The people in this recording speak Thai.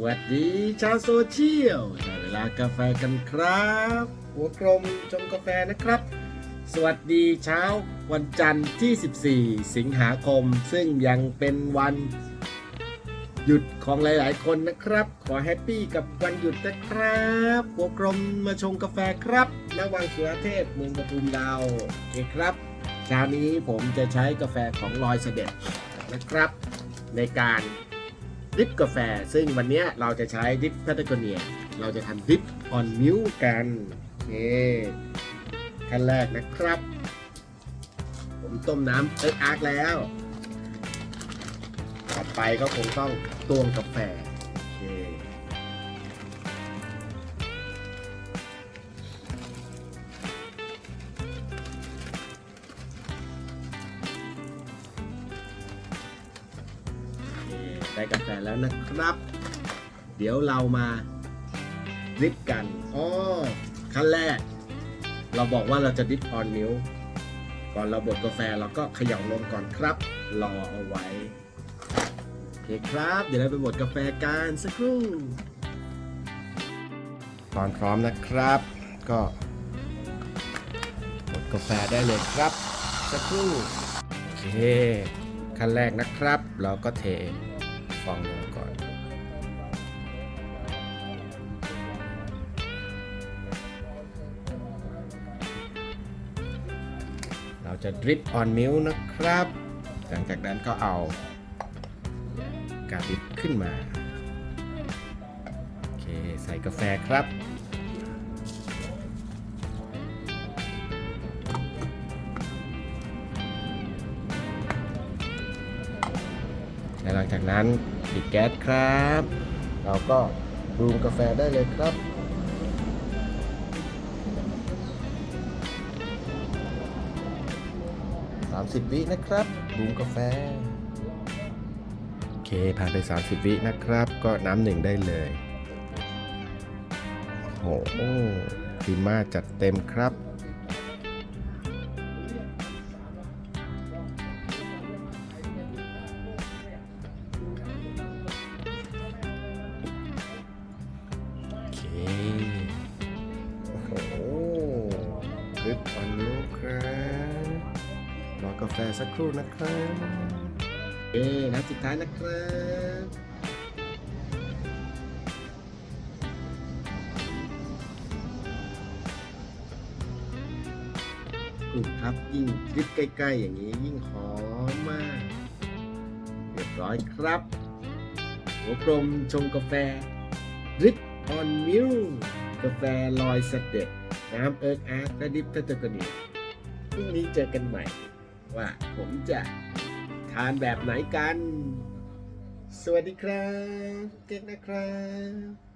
สวัสดีชาวโซเชียลได้เวลากาแฟกันครับ หัวกลมชมกาแฟนะครับ สวัสดีเช้าวันจันทร์ที่ 14 สิงหาคม ซึ่งยังเป็นวันหยุดของหลายๆ คนนะครับ ขอแฮปปี้กับวันหยุดนะครับ หัวกลมมาชงกาแฟครับณวังสุรเทพเมืองปทุมดาวโอเคครับเช้านี้ผมจะใช้กาแฟของลอยเสด็จนะครับ ในการ ดริปกาแฟ ซึ่งวันนี้เราจะใช้ดริปแพตากเนีย เราจะทำดริปออนมิวกันโอเคขั้นแรกนะครับ ผมต้มน้ำเอิ๊กอาร์กแล้ว ต่อไปก็คงต้องตวงกาแฟ ได้กาแฟแล้วนะครับ เดี๋ยวเรามาดริปกันอ๋อขั้นแรก เราบอกว่าเราจะดริปออนมิลก่อนเราบดกาแฟเราก็เขย่านมก่อนครับ รอเอาไว้โอเคครับ เดี๋ยวเราไปบดกาแฟกันสักครู่ตอนพร้อมนะครับ ก็บดกาแฟได้เลยครับ สักครู่โอเคขั้นแรกนะครับ เราก็เท ฟองนมก่อนเราจะดริปออนมิลนะครับ หลังจากนั้นก็เอากาดิบขึ้นมา โอเค ใส่กาแฟครับ ลังจากนั้นปิดแก๊สครับ เราก็ปรุงกาแฟได้เลยครับ30วินะครับปรุงกาแฟโอเคผ่านไป 30 วินะครับ ก็น้ำหนึ่งได้เลยโอ้โหฟิมาจัดเต็มครับ ลิปออนนิ้วครับรอกาแฟสักครู่นะครับเอ๊น้ำสุดท้ายนะครับกลุ่มครับยิ่งคลิปใกล้ ๆ อย่างนี้ยิ่งหอมมาก เรียบร้อยครับ หัวกลมชงกาแฟริปออนมิลกาแฟลอยสเต็ป น้ำเอิร์กอาร์กและดิฟเตอร์กนิวพรุ่งนี้เจอกันใหม่ ว่าผมจะทานแบบไหนกัน สวัสดีครับ เก่งนะครับ